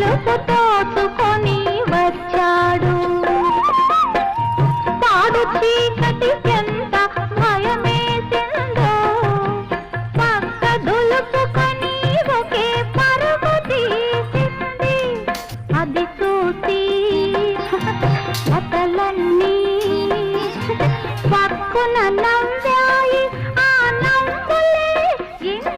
తలుపు తోసుకొని వచ్చాడు. పాడు చీకటి ఎంత భయమేసిందో పక్క దులుపుకొని ఒకే పరుగు తీసింది. అది చూసి కథలన్నీ పక్కున నవ్వాయి.